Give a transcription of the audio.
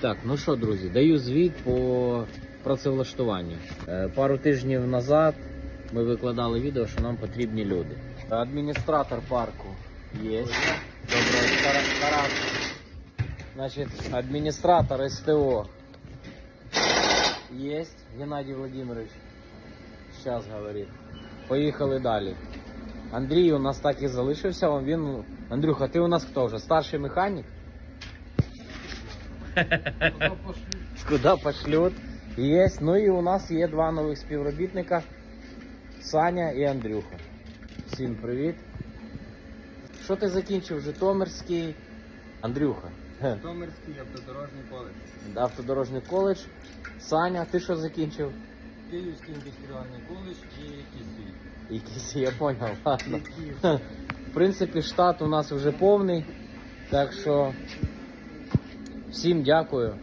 Так, ну що, друзі, даю звіт по працевлаштуванню. Е, Пару тижнів назад ми викладали відео, що нам потрібні люди. Адміністратор парку є. Доброго Тара- Тарас. Значить, адміністратор СТО есть. Геннадий Владимирович. Сейчас говорит. Поїхали далі. Андрій у нас так і залишився. Він. Андрюха, ти у нас хто вже? Старший механік? Куда пошлют? Есть. Ну і у нас є два нових співробітника. Саня і Андрюха. Всім привіт. Що ти закінчив? Житомирський? Андрюха. Житомирський автодорожний коледж. Автодорожний коледж. Саня, ти що закінчив? Київський індустріальний коледж і Київський. Якийсь я понял, ладно. В принципі, штат у нас вже повний. Так що всім дякую.